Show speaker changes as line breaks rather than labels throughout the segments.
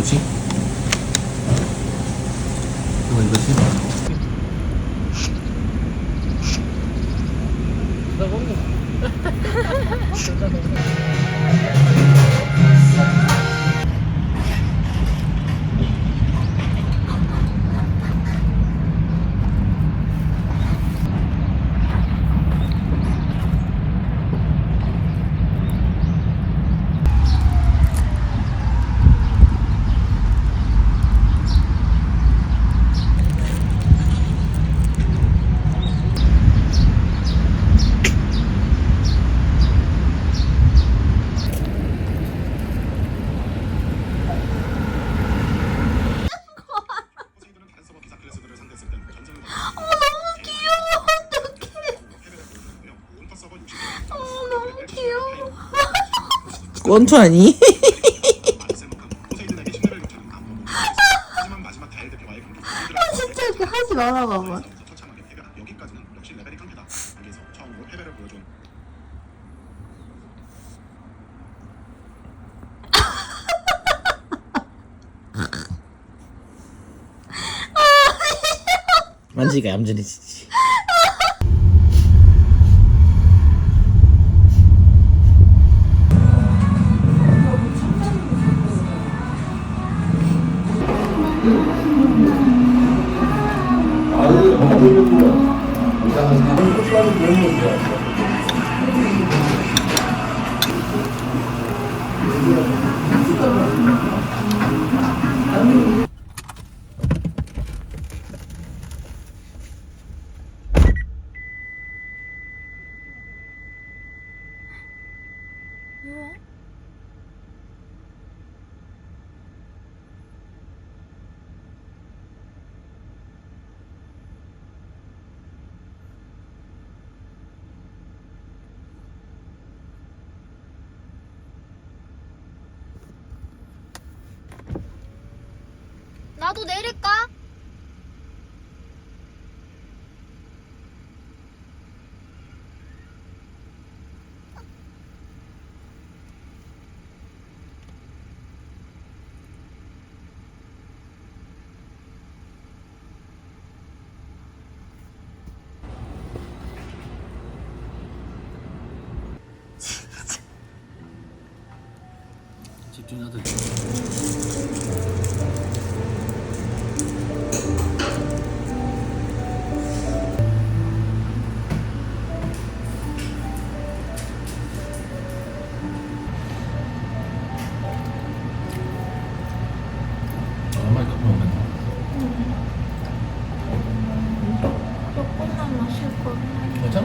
Oye. Vuelve a 아,
원투 아니?
아 진짜 그 하지 말아 봐봐.
만지가 얌전해지지.
Thank
you. 뛰나들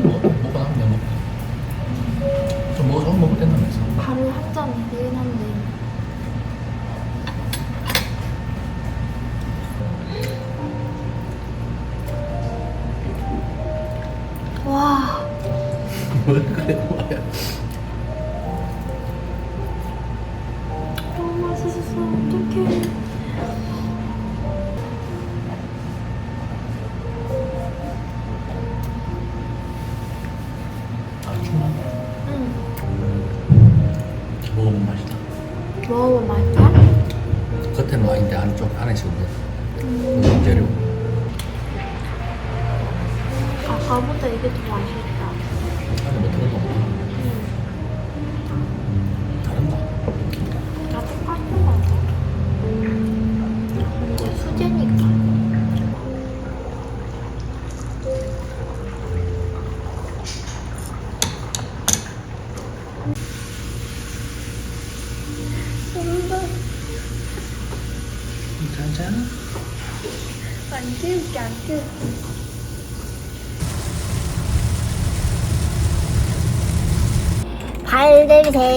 먹고 나면 먹고 좀 먹어서 먹을 땐 나면서
바로 한잔 되긴 네, 한데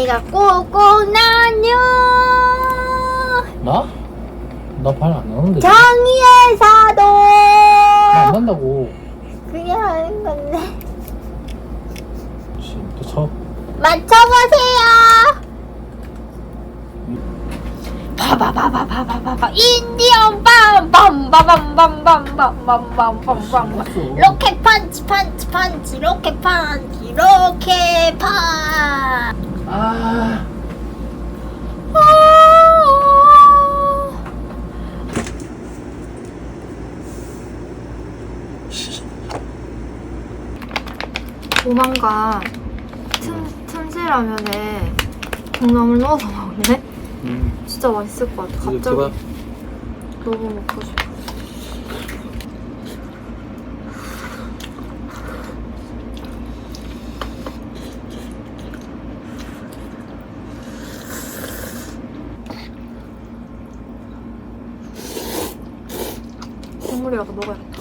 발냄새가 꼭꼭 나뇨.
나? 나발안 나는데.
정의의 사도.
난다고.
그냥 하는 건데.
지금 또 쳐?
맞춰보세요. 바바바바바바바바 인디언 빰빰빰빰빰빰빰빰빰빰. 로켓 펀치 펀치 펀치. 로켓 펀치 로켓 펀치
아.
도망가. 틈, 틈새라면에 콩나물 넣어서 먹을래?
음.
진짜 맛있을 것 같아. 갑자기
들어가.
너무 먹고 싶어. 라도 먹어야겠다.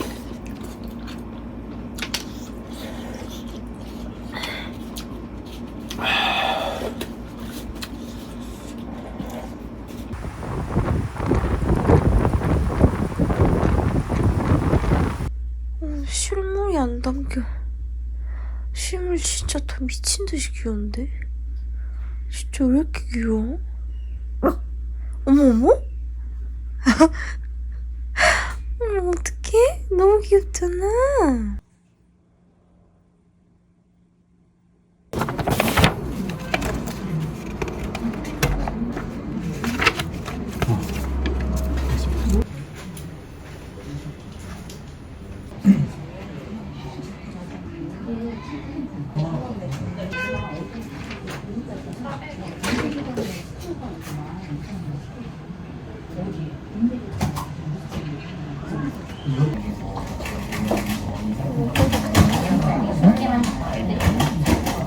어, 실물이 안 담겨. 실물 진짜 더 미친 듯이 귀여운데? 진짜 왜 이렇게 귀여워? 어머 어머? 어머 어떡해? 너무 귀엽잖아.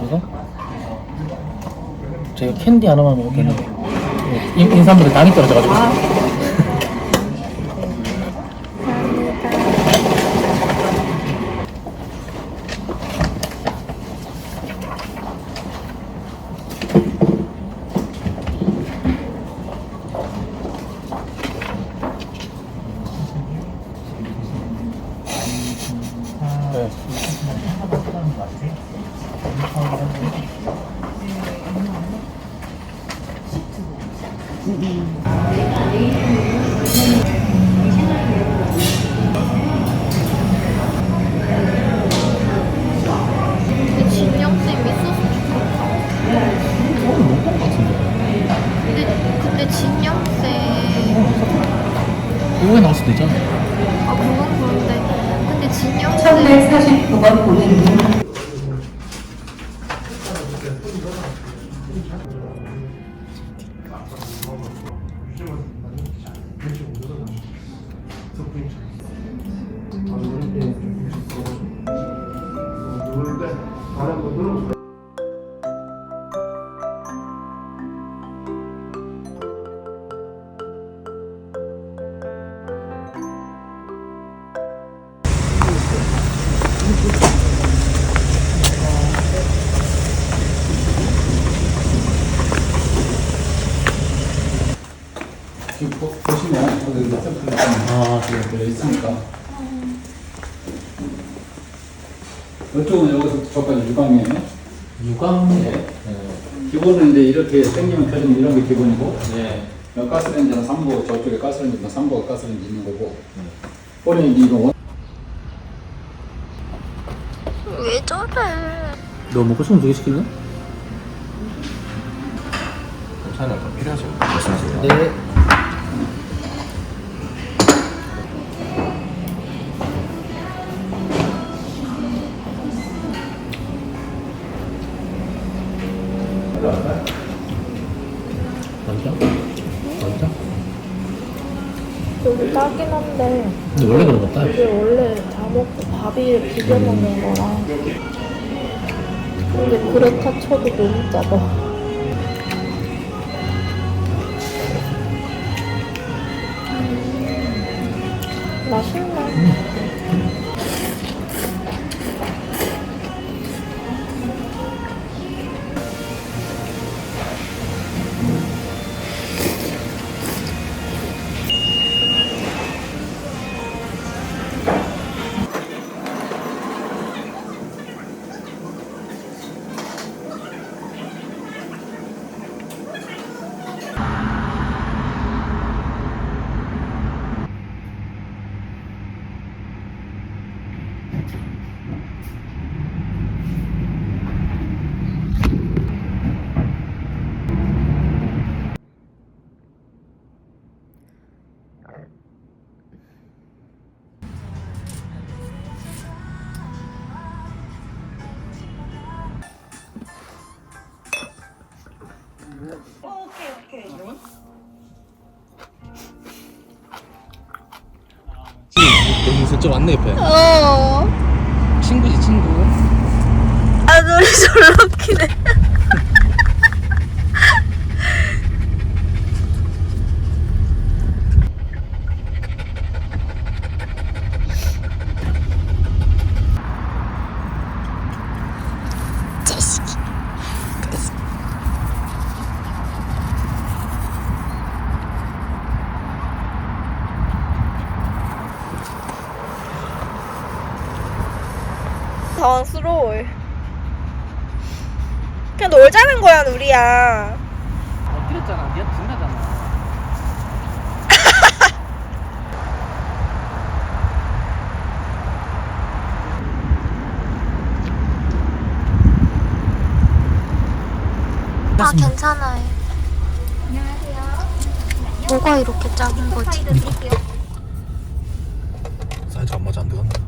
이거? 제가 캔디 하나만 먹겠는데 인- 인삼물에 당이 떨어져가지고
이렇게 생기면 켜지는 이런 게 기본이고
네.
여기 가스레인지는 3부 저쪽에 가스레인지는 3부가 가스레인지 있는 거고 본인 이거 원-
왜 저래?
너 먹고 싶으면 두개 시킬래?
괜찮아요. 더 필요하시면 말씀하세요.
네
한데.
근데 원래 그런 거다
이게 원래 다 먹고 밥이 비벼 먹는 거라. 근데 그렇다 쳐도 너무 짜다. 맛있네.
여기 슬쩍 왔네 옆에
어.
친구지 친구
아 노래 졸라 웃기네. 당황스러워. 그냥 놀자는 거야, 누리야.
엎드렸잖아 니한테 준다잖아
아, 괜찮아요. 뭐가 이렇게 작은 거지?
사이즈 안 맞아 안 들어간다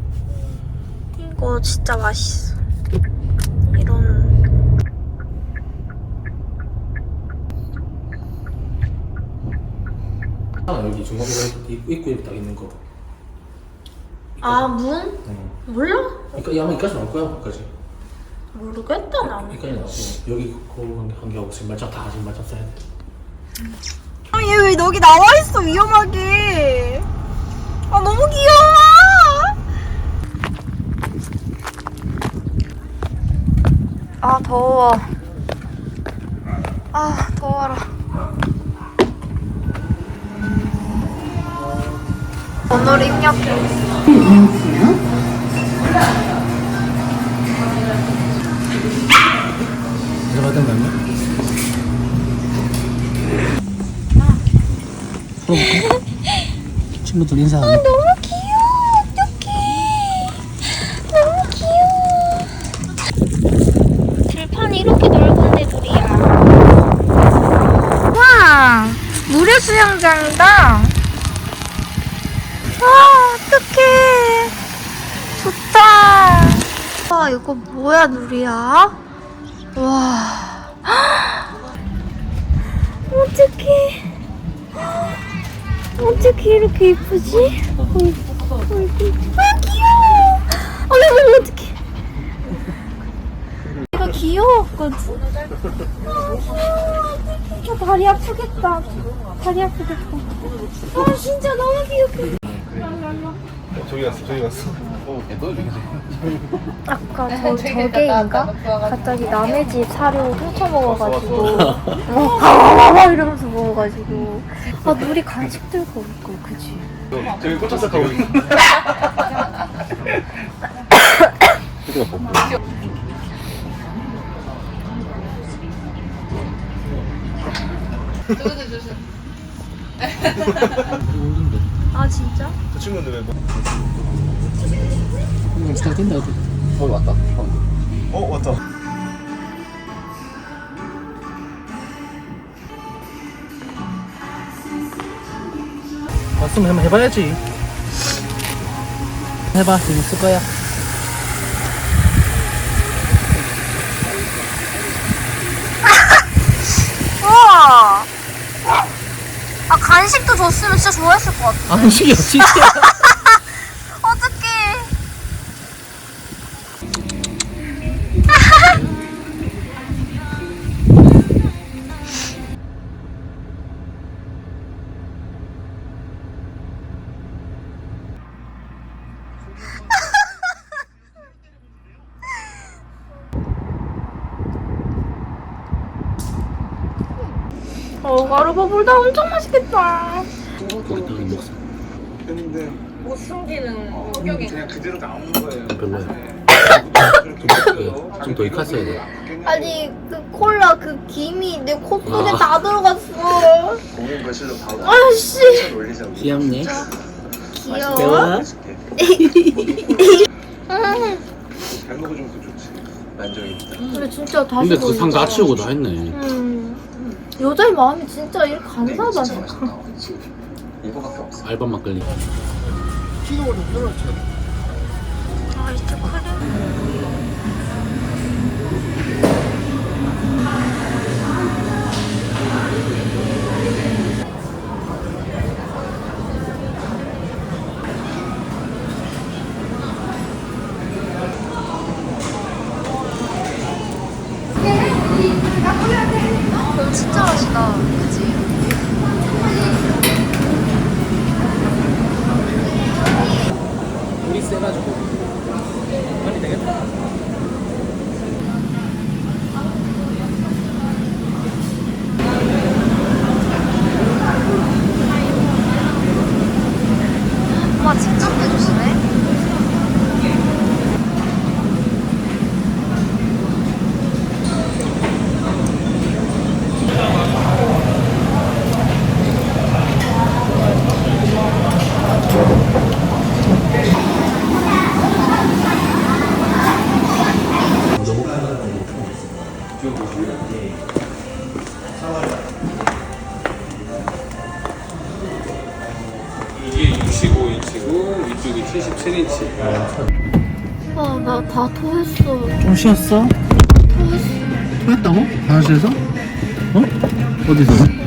이거 진짜 맛있어. 이런.
아 여기 중간에 입구에 딱 있는 거
아, 문?
응.
몰라?
이까 아마 이까지 나올 거야 여기까지
모르겠다, 나는.
여기까지 나오고 여기 거울 한 개 하고 지금 말짱 다 말짱 써야 돼
아, 얘 왜 여기 나와 있어, 위험하게. 아, 너무 귀여워! 아, 더워. 아, 더워라. 오늘 입력해.
들어가던 거 아니야? 친구들 인사 안 해?
너무 귀여워, 어떡해. 너무 귀여워. 들판이 이렇게 넓은데, 둘이야. 와, 무료 수영장이다. 와, 어떡해. 좋다. 와, 이거 뭐야, 누리야? 와. 어떡해. 어떻게 이렇게? 어이구, 어이구. 아 귀여워. 어머 어떡해. 내가 귀여웠거든. 아 귀여워. 저 다리 아프겠다. 다리 아프겠다. 아 진짜 너무 귀엽게.
저기 갔어 저기 갔어
아까 저 저게인가? 갑자기 남의 집 사료 훔쳐 먹어가지고 막 이러면서 먹어가지고 아 누리 간식 들고 올걸 그지?
저기 꽂혔어 가고 있어
아 진짜?
저 친구인데 왜 뭐?
이거 스타트 된다 어디 어 왔다
어 왔다.
왔으면 한번 해봐야지. 해봐 재밌을 거야
우와 아 줬으면 진짜 좋아했을 것 같아
안식이야 진짜
어떡해 어, 가루버블다 엄청 맛있겠다.
거기다가 먹어
했는데
못 숨기는
성격이 그냥 그대로 나오는 거예요
별로야 좀더 익혔어야 돼
아니, 그 콜라 그 김이 내 콧속에
아.
다 들어갔어.
공연 거실로 바로
아씨,
귀엽네
귀여워.
잘 먹어주면 더 좋지 만족입니다
근데 진짜 다시
근데 그 상
보니까.
다 했네.
음. 여자의 마음이 진짜 이렇게 간사하다니까.
이거밖에 없어
알밤 막걸리.
아이스크림. 오빠가
65인치고 이쪽이 77인치.
아, 나다 토했어.
좀 쉬었어?
토했어.
토했다고? 화장실에서? 어? 어디서?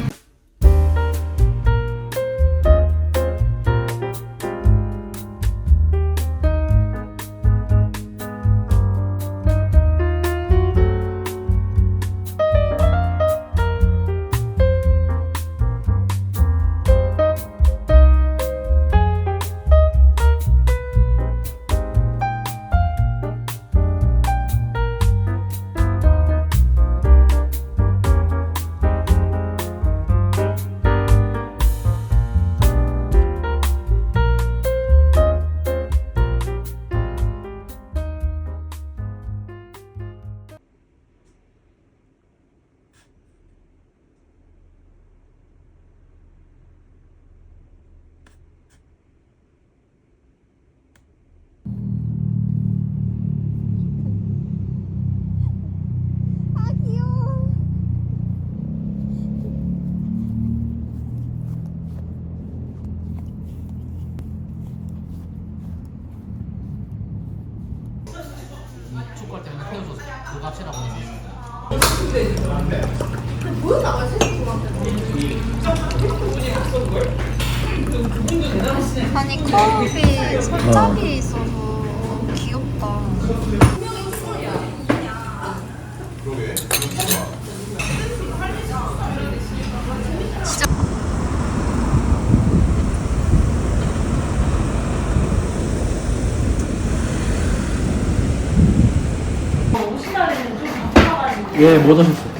예, 못 오셨어요.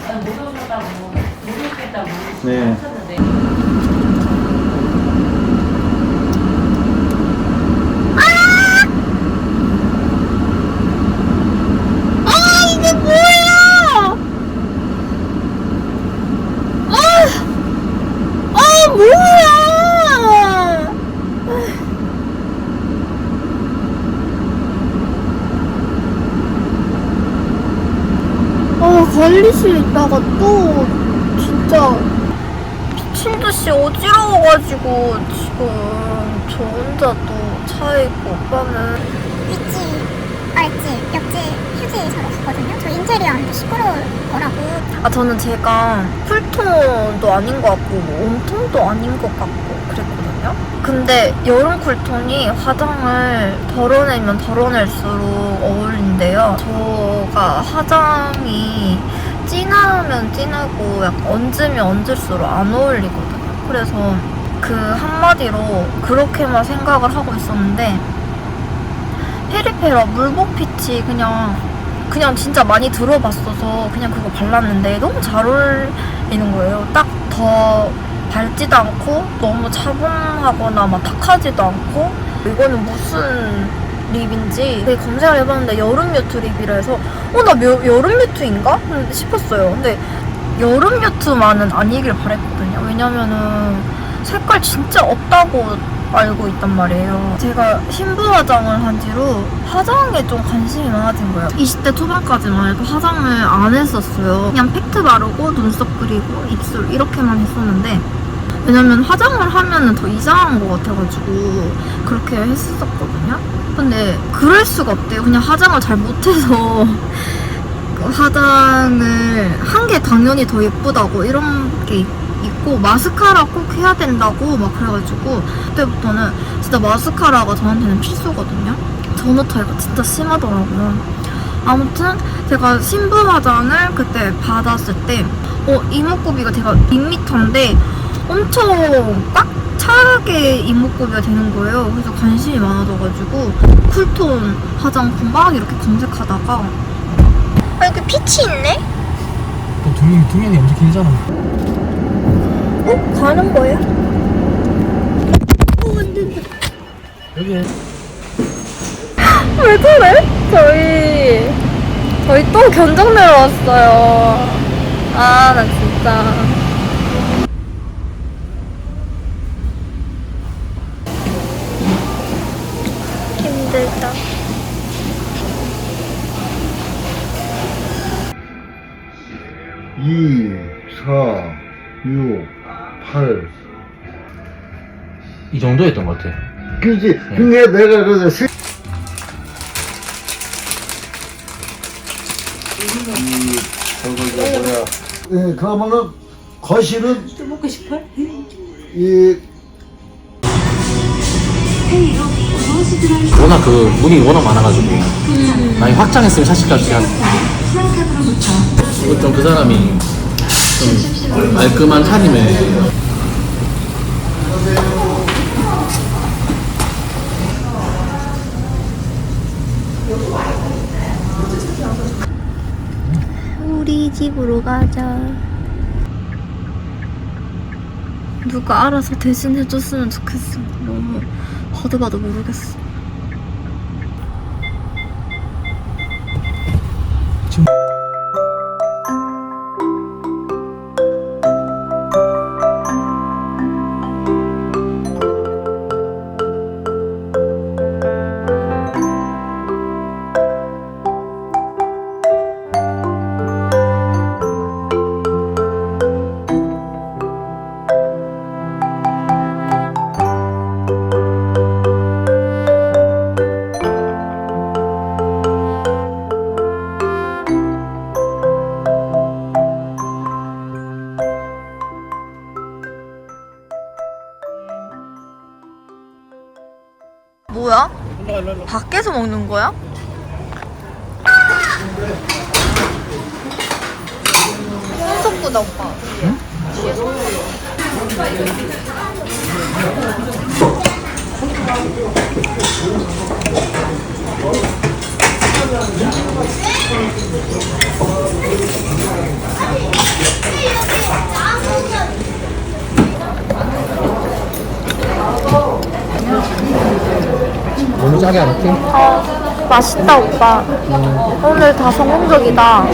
네.
아, 이게 뭐야! 아! 아, 뭐야! 아, 관리실 있다가 또, 진짜, 미친 듯이 어지러워가지고, 지금, 저 혼자 또 차에 있고, 오빠는.
윗집, 아랫집, 옆집, 휴지 서로 갔거든요. 저 인테리어 하는데 시끄러울 거라고.
아 저는 제가 쿨톤도 아닌 것 같고 뭐 웜톤도 아닌 것 같고 그랬거든요. 근데 여름 쿨톤이 화장을 덜어내면 덜어낼수록 어울린대요. 저가 화장이 진하면 진하고 약간 얹으면 얹을수록 안 어울리거든요. 그래서 그 한마디로 그렇게만 생각을 하고 있었는데 페리페라 물복 피치 그냥 그냥 진짜 많이 들어봤어서 그냥 그거 발랐는데 너무 잘 어울리는 거예요. 딱더 밝지도 않고 너무 차분하거나 막 탁하지도 않고 이거는 무슨 립인지 되게 검색을 해봤는데 여름 뮤트 립이라 해서 어 나 여름 뮤트인가 싶었어요. 근데 여름 뮤트만은 아니길 바랬거든요. 왜냐면은 색깔 진짜 없다고 알고 있단 말이에요. 제가 신부 화장을 한 뒤로 화장에 좀 관심이 많아진 거예요. 20대 초반까지만 해도 화장을 안 했었어요. 그냥 팩트 바르고 눈썹 그리고 입술 이렇게만 했었는데 왜냐면 화장을 하면은 더 이상한 것 같아가지고 그렇게 했었거든요. 근데 그럴 수가 없대요. 그냥 화장을 잘 못해서 그 화장을 한 게 당연히 더 예쁘다고 이런 게 있- 있고 마스카라 꼭 해야 된다고 막 그래가지고 그때부터는 진짜 마스카라가 저한테는 필수거든요. 전후 차이가 진짜 심하더라고요. 아무튼 제가 신부 화장을 그때 받았을 때 어, 이목구비가 제가 2m인데 엄청 꽉 차게 이목구비가 되는 거예요. 그래서 관심이 많아져가지고 쿨톤 화장품 막 이렇게 검색하다가 아 여기 피치 있네?
명이, 두 명이 엄청 길잖아.
어? 가는 거예요? 어, 안 된다.
여기
왜 저래? 저희 저희 또 견적 내러 왔어요. 아 나 진짜. 8.
이
정도였던 것 같아.
그지. 네. 그게 내가 그래서 세... 예, 그러면은 거실은 또 먹고 싶어? 이
워낙 그 문이 워낙 많아가지고 많이 확장했으면 사실까지 그냥 좀그 사람이 좀 말끔한 차림에
우리 집으로 가자. 누가 알아서 대신해줬으면 좋겠어. 너무 봐도 봐도 모르겠어.
거야? 손석구다 오빠.
너무 짜게 안 할게.
어, 맛있다 오빠. 오늘 다 성공적이다.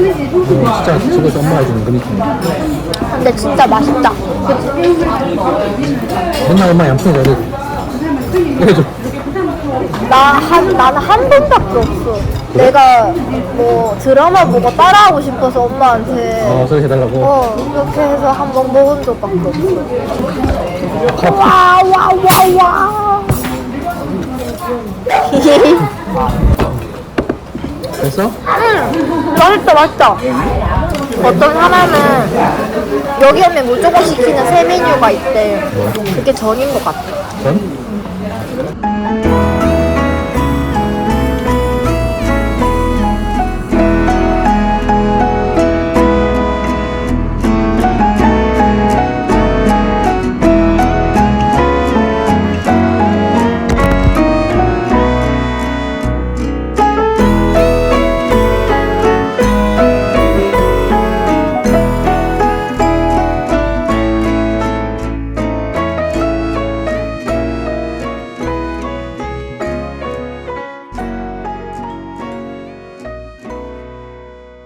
진짜 집에서 엄마 해주는 그 느낌.
근데 진짜 맛있다.
맨날 엄마 양푼 해줘. 해줘.
나 한, 나는 한 번밖에 없어. 내가 뭐 드라마 보고 따라하고 싶어서 엄마한테
어, 소리 해달라고.
어, 이렇게 해서 한 번 먹은 적밖에 없어. 와, 와, 와, 와.
됐어?
음, 맛있다, 맛있다. 어떤 사람은 여기 오면 무조건 시키는 새 메뉴가 있대. 그게 전인 것 같아.
전?